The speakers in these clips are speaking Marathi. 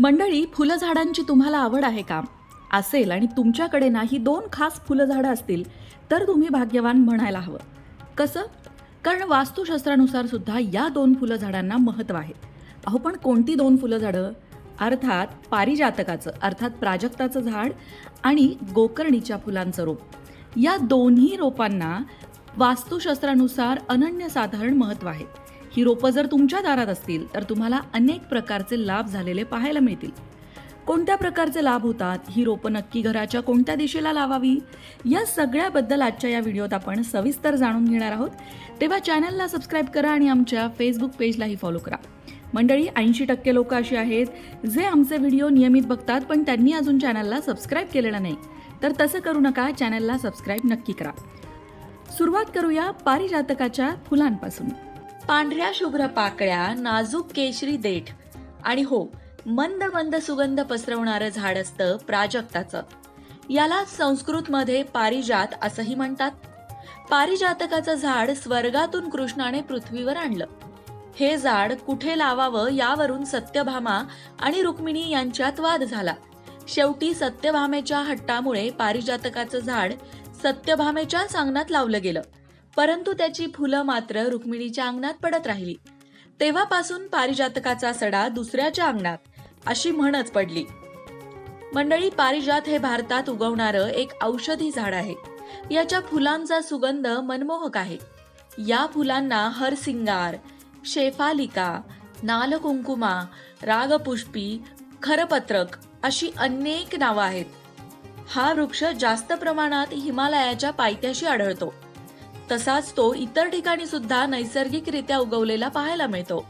मंडळी फुलं झाडांची तुम्हाला आवड आहे का? असेल आणि तुमच्याकडे नाही दोन खास फुलं झाडं असतील तर तुम्ही भाग्यवान म्हणायला हवं. कसं? कारण वास्तुशास्त्रानुसार सुद्धा या दोन फुलं झाडांना महत्त्व आहे. अहो पण कोणती दोन फुलं झाडं अर्थात पारिजातकाचं अर्थात प्राजक्ताचं झाड आणि गोकर्णीच्या फुलांचं रोप. या दोन्ही रोपांना वास्तुशास्त्रानुसार अनन्यसाधारण महत्त्व आहे. ही रोपं जर तुमच्या दारात असतील तर तुम्हाला अनेक प्रकारचे लाभ झालेले पाहायला मिळतील. कोणत्या प्रकारचे लाभ होतात? ही रोपं नक्की घराच्या कोणत्या दिशेला लावावी? या सगळ्याबद्दल आजच्या या व्हिडिओत आपण सविस्तर जाणून घेणार आहोत. तेव्हा चॅनलला सबस्क्राईब करा आणि आमच्या फेसबुक पेजलाही फॉलो करा. मंडळी ऐंशी टक्के लोक अशी आहेत जे आमचे व्हिडिओ नियमित बघतात पण त्यांनी अजून चॅनलला सबस्क्राईब केलेलं नाही. तर तसं करू नका चॅनलला सबस्क्राईब नक्की करा. सुरुवात करूया पारिजातकाच्या फुलांपासून. पांढऱ्या शुभ्र पाकळ्या नाजूक केशरी देठ. आणि हो मंद मंद सुगंध पसरवणारं झाड असतं प्राजक्ताचं. याला संस्कृतमध्ये पारिजात असंही म्हणतात. पारिजातकाचं झाड स्वर्गातून कृष्णाने पृथ्वीवर आणलं. हे झाड कुठे लावावं यावरून सत्यभामा आणि रुक्मिणी यांच्यात वाद झाला. शेवटी सत्यभामेच्या हट्टामुळे पारिजातकाचं झाड सत्यभामेच्या सांगण्यात लावलं गेलं. परंतु त्याची फुलं मात्र रुक्मिणीच्या अंगणात पडत राहिली. तेव्हापासून पारिजातकाचा सडा दुसऱ्याच्या अंगणात अशी म्हणच पडली. मंडळी पारिजात हे भारतात उगवणारं एक औषधी झाड आहे. याच्या फुलांचा सुगंध मनमोहक आहे. या फुलांना हरसिंगार शेफालिका नालकुंकुमा रागपुष्पी खरपत्रक अशी अनेक नावं आहेत. हा वृक्ष जास्त प्रमाणात हिमालयाच्या पायथ्याशी आढळतो. तसाच तो इतर ठिकाणी सुद्धा नैसर्गिकरित्या उगवलेला पाहायला मिळतो.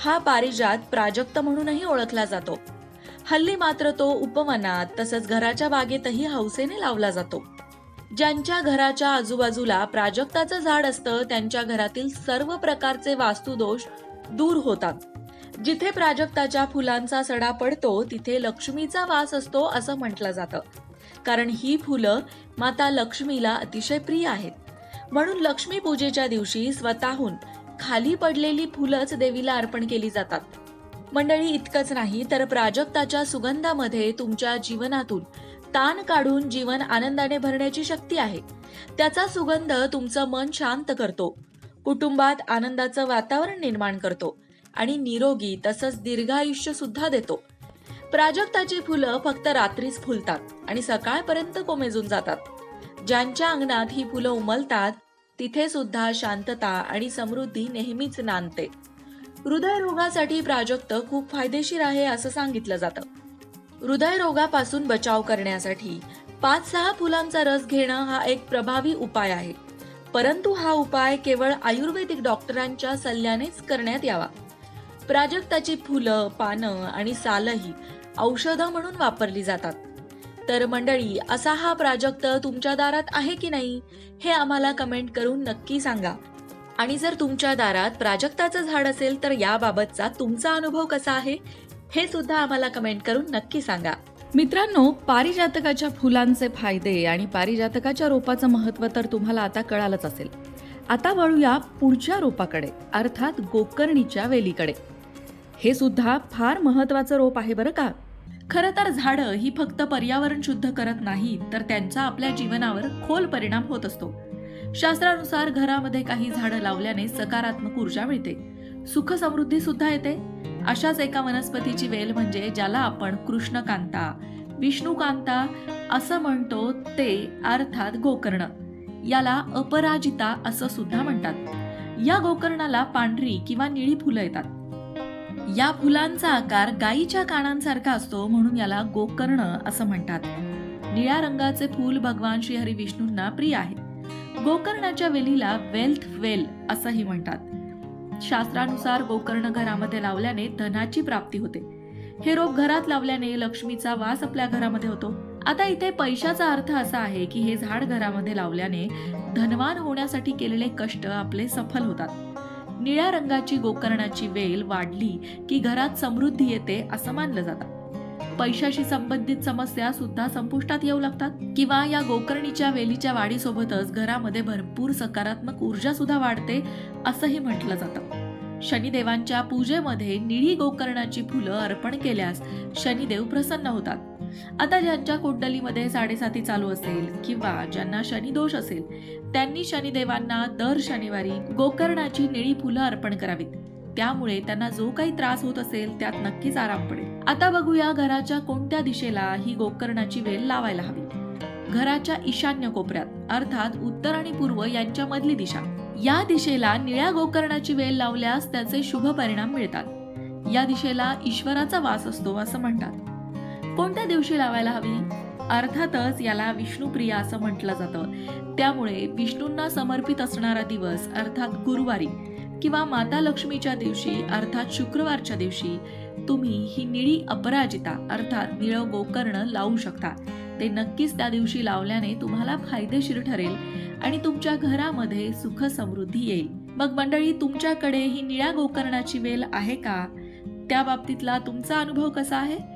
हा पारिजात प्राजक्त म्हणूनही ओळखला जातो. हल्ली मात्र तो उपवनात तसंच घराच्या बागेतही हौसेने लावला जातो. ज्यांच्या घराच्या आजूबाजूला प्राजक्ताचं झाड असतं त्यांच्या घरातील सर्व प्रकारचे वास्तुदोष दूर होतात. जिथे प्राजक्ताच्या फुलांचा सडा पडतो तिथे लक्ष्मीचा वास असतो असं म्हटलं जातं. कारण ही फुलं माता लक्ष्मीला अतिशय प्रिय आहेत. म्हणून लक्ष्मी पूजेच्या दिवशी स्वतःहून खाली पडलेली फुलंच देवीला अर्पण केली जातात. मंडळी इतकंच नाही तर प्राजक्ताच्या सुगंधामध्ये तुमच्या जीवनातून ताण काढून जीवन आनंदाने भरण्याची शक्ती आहे. त्याचा सुगंध तुमचं मन शांत करतो. कुटुंबात आनंदाचं वातावरण निर्माण करतो आणि निरोगी तसंच दीर्घायुष्य सुद्धा देतो. प्राजक्ताची फुलं फक्त रात्रीच फुलतात आणि सकाळपर्यंत कोमेजून जातात. ज्यांच्या अंगणात ही फुलं उमलतात तिथे सुद्धा शांतता आणि समृद्धी नेहमीच नांदते. हृदयरोगासाठी प्राजक्त खूप फायदेशीर आहे असं सांगितलं जातं. हृदयरोगापासून बचाव करण्यासाठी पाच सहा फुलांचा रस घेणं हा एक प्रभावी उपाय आहे. परंतु हा उपाय केवळ आयुर्वेदिक डॉक्टरांच्या सल्ल्यानेच करण्यात यावा. प्राजक्ताची फुलं पानं आणि सालही औषधं म्हणून वापरली जातात. तर मंडळी असा हा प्राजक्त तुमच्या दारात आहे की नाही हे आम्हाला कमेंट करून नक्की सांगा. आणि जर तुमच्या दारात प्राजक्ताचं झाड असेल तर याबाबतचा तुमचा अनुभव कसा आहे हे सुद्धा आम्हाला कमेंट करून नक्की सांगा. मित्रांनो पारिजातकाच्या फुलांचे फायदे आणि पारिजातकाच्या रोपाचं महत्त्व तर तुम्हाला आता कळालंच असेल. आता वळूया पुढच्या रोपाकडे अर्थात गोकर्णीच्या वेलीकडे. हे सुद्धा फार महत्त्वाचं रोप आहे बरं का? खरं तर झाडं ही फक्त पर्यावरण शुद्ध करत नाही तर त्यांचा आपल्या जीवनावर खोल परिणाम होत असतो. शास्त्रानुसार घरामध्ये काही झाडं लावल्याने सकारात्मक ऊर्जा मिळते. सुख समृद्धी सुद्धा येते. अशाच एका वनस्पतीची वेल म्हणजे ज्याला आपण कृष्णकांता विष्णुकांता असं म्हणतो ते अर्थात गोकर्ण. याला अपराजिता असं सुद्धा म्हणतात. या गोकर्णाला पांढरी किंवा निळी फुलं येतात. या फुलांचा आकार गायीच्या कानांसारखा असतो म्हणून याला गोकर्ण असं म्हणतात. निळ्या रंगाचे फूल भगवान श्री हरी विष्णूंना प्रिय आहे गोकर्णाच्या वेलीला वेल्थ वेल असंही म्हणतात. शास्त्रानुसार गोकर्ण घरामध्ये लावल्याने धनाची प्राप्ती होते. हे रोप घरात लावल्याने लक्ष्मीचा वास आपल्या घरामध्ये होतो. आता इथे पैशाचा अर्थ असा आहे की हे झाड घरामध्ये लावल्याने धनवान होण्यासाठी केलेले कष्ट आपले सफल होतात. निळ्या रंगाची गोकर्णाची वेल वाढली की घरात समृद्धी येते असं मानलं जातं. पैशाशी संबंधित समस्या सुद्धा संपुष्टात येऊ लागतात. किंवा या गोकर्णीच्या वेलीच्या वाढीसोबतच घरामध्ये भरपूर सकारात्मक ऊर्जा सुद्धा वाढते असंही म्हटलं जातं. शनिदेवांच्या पूजेमध्ये निळी गोकर्णाची फुलं अर्पण केल्यास शनिदेव प्रसन्न होतात. आता ज्यांच्या कुंडलीमध्ये साडेसाती चालू असेल किंवा ज्यांना शनिदोष असेल त्यांनी शनिदेवांना दर शनिवारी गोकर्णाची निळी फुलं अर्पण करावीत. त्यामुळे त्यांना जो काही त्रास होत असेल त्यात नक्कीच आराम पडेल. आता बघूया घराच्या कोणत्या दिशेला ही गोकर्णाची वेल लावायला हवी. घराच्या ईशान्य कोपऱ्यात अर्थात उत्तर आणि पूर्व यांच्या मधली दिशा. या दिशेला निळ्या गोकर्णाची वेल लावल्यास त्याचे शुभ परिणाम मिळतात. या दिशेला ईश्वराचा वास असतो असं म्हणतात. कोणत्या दिवशी लावायला हवी? अर्थातच याला विष्णुप्रिया असं म्हटलं जातं. त्यामुळे विष्णूंना समर्पित असणारा दिवस अर्थात गुरुवारी किंवा माता लक्ष्मीच्या दिवशी अर्थात शुक्रवारच्या दिवशी तुम्ही ही निळी अपराजिता अर्थात निळं गोकर्ण लावू शकता. ते नक्कीच त्या दिवशी लावल्याने तुम्हाला फायदेशीर ठरेल आणि तुमच्या घरामध्ये सुख समृद्धी येईल. मग मंडळी तुमच्याकडे ही निळ्या गोकर्णाची वेल आहे का? त्या बाबतीतला तुमचा अनुभव कसा आहे?